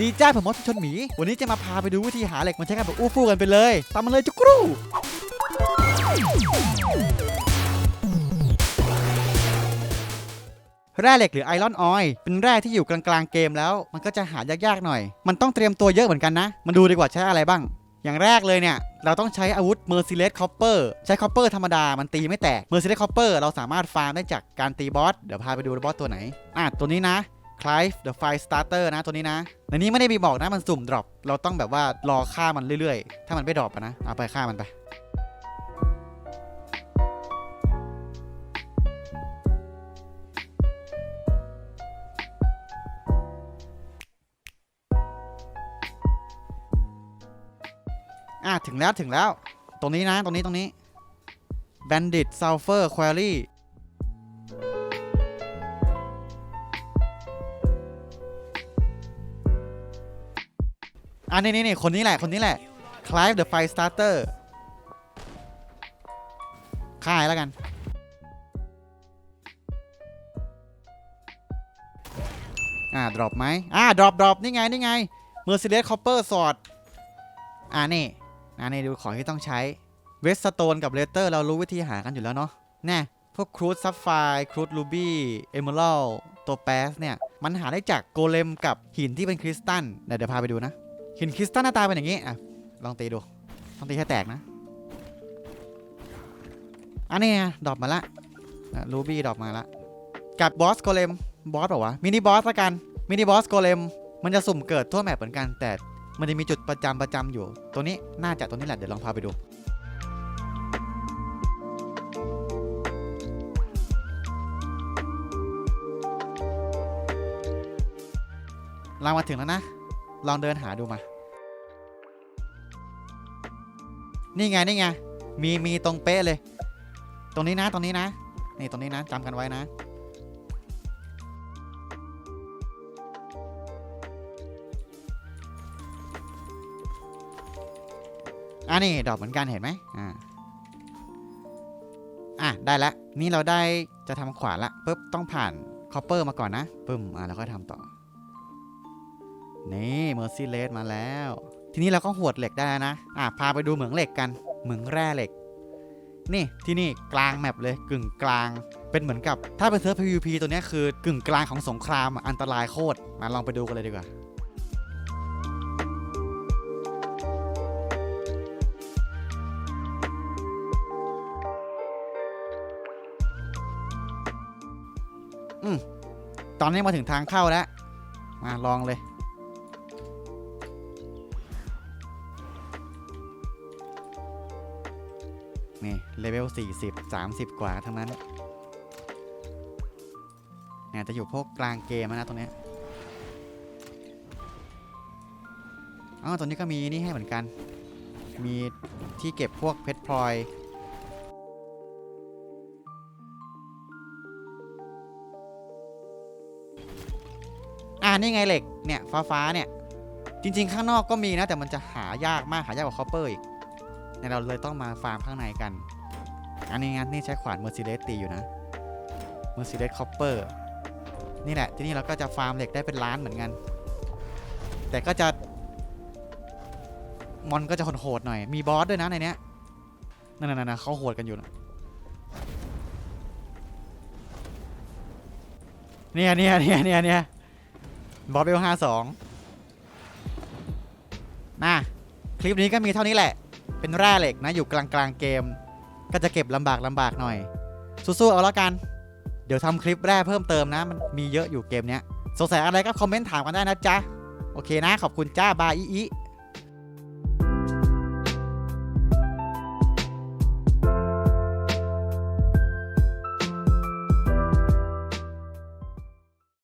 ดีจ้าผมมอสชนหมี วันนี้จะมาพาไปดูวิธีหาเหล็กมาใช้กันแบบอู้ฟู่กันไปเลย ตามมาเลยจุกรูแร่เหล็กหรือไอรอนออยเป็นแร่ที่อยู่กลางๆเกมแล้ว มันก็จะหายากๆหน่อย มันต้องเตรียมตัวเยอะเหมือนกันนะมาดูดีกว่าใช้อะไรบ้าง อย่างแรกเลยเนี่ย เราต้องใช้อาวุธ Merciless Copper ใช้ Copper ธรรมดา มันตีไม่แตก Merciless Copper เราสามารถฟาร์มได้จากการตีบอส เดี๋ยวพาไปดูบอสตัวไหน อะ ตัวนี้นะ Clive the Fire Starter นะตัวนี้นะในนี้ไม่ได้มีบอกนะมันสุ่มดรอปเราต้องแบบว่ารอฆ่ามันเรื่อยๆ ถ้ามันไม่ดรอปนะเอาไปฆ่ามันไปอะถึงแล้วถึงแล้ว ตรงนี้นะตรงนี้ตรงนี้ Bandit Sulfur Quarry อันนี้นี่นี่คนนี้แหละ คนนี้แหละ Clive the Fire Starter ค่ายแล้วกัน อ่า ดรอปไหมอ่า ดรอปดรอปนี่ไง นี่ไง Merciless Copper Sword อ่านี่อ่านี่ดูของที่ต้องใช้ เวสสโตนกับเลเตอร์ เรารู้วิธีหากันอยู่แล้วเนาะ แน่พวกครูดซัฟไฟครูดรูบี้เอเมอรัลตัวแปสเนี่ย มันหาได้จากโกเลมกับหินที่เป็นคริสตัลเดี๋ยวเดี๋ยวพาไปดูนะ หินคริสตัลหน้าตาเป็นอย่างนี้อะลองตีดูต้องตีให้แตกนะอันนี้ไงดรอปมาละรูบี้ดรอปมาละกับบอสโกเลมบอสบอกว่าวะมินิบอสละกันมินิบอสโกเลมมันจะสุ่มเกิดทั่วแมปเหมือนกันแต่มันจะมีจุดประจำประจำอยู่ ตัวนี้น่าจะตัวนี้แหละเดี๋ยวลองพาไปดูเรามาถึงแล้วนะ ลองเดินหาดูมา นี่ไงนี่ไง มีมีตรงเป๊ะเลย ตรงนี้นะตรงนี้นะ นี่ตรงนี้นะจำกันไว้นะ อ่านี่ดอกเหมือนกันเห็นไหมอ่าอะได้แล้วนี่เราได้จะทำขวานละปุ๊บต้องผ่านคอปเปอร์มาก่อนนะปึ้มอะแล้วค่อยทำต่อ นี่เมอร์ซี่เลสมาแล้ว ทีนี้เราก็หวดเหล็กได้แล้วนะ อะพาไปดูเหมืองเหล็กกันเหมืองแร่เหล็ก นี่ที่นี่กลางแมปเลยกึ่งกลาง เป็นเหมือนกับถ้าเป็นเซิร์ฟ PVP ตัวนี้คือกึ่งกลางของสงครามอันตรายโคตรมาลองไปดูกันเลยดีกว่าอืมตอนนี้มาถึงทางเข้าแล้ว มาลองเลย นี่เลเวล40 30 กว่าทั้งนั้นเนี่ยจะอยู่พวกกลางเกมนะตรงนี้อ๋อตรงนี้ก็มีนี่ให้เหมือนกัน มีที่เก็บพวกเพชรพลอยอ่านี่ไงเหล็กเนี่ยฟ้าฟ้าเนี่ย จริง ๆ ข้างนอกก็มีนะ แต่มันจะหายากมากหายากกว่าคอปเปอร์อีก เนี่ยเราเลยต้องมาฟาร์มข้างในกัน อันนี้งั้นนี่ใช้ขวานเมอร์ซิเลสตีอยู่นะเมอร์ซิเลสคอปเปอร์นี่แหละ ที่นี่เราก็จะฟาร์มเหล็กได้เป็นล้านเหมือนกัน แต่ก็จะมอนก็จะโหดหน่อย มีบอสด้วยนะในเนี้ยนั่นๆๆเขาโหดกันอยู่นะเนี่ยเนี่ยเนี่ยเนี่ยเนี่ยบอสเบลห้าสองน่ะคลิปนี้ก็มีเท่านี้แหละ เป็นแร่เหล็กนะอยู่กลางกลางๆเกม ก็จะเก็บลำบากลำบากหน่อย สู้ๆเอาแล้วกัน เดี๋ยวทำคลิปแร่เพิ่มเติมนะ มันมีเยอะอยู่เกมเนี้ยสงสัยอะไรก็คอมเมนต์ถามกันได้นะจ๊ะ โอเคนะ ขอบคุณจ้าบายอีอี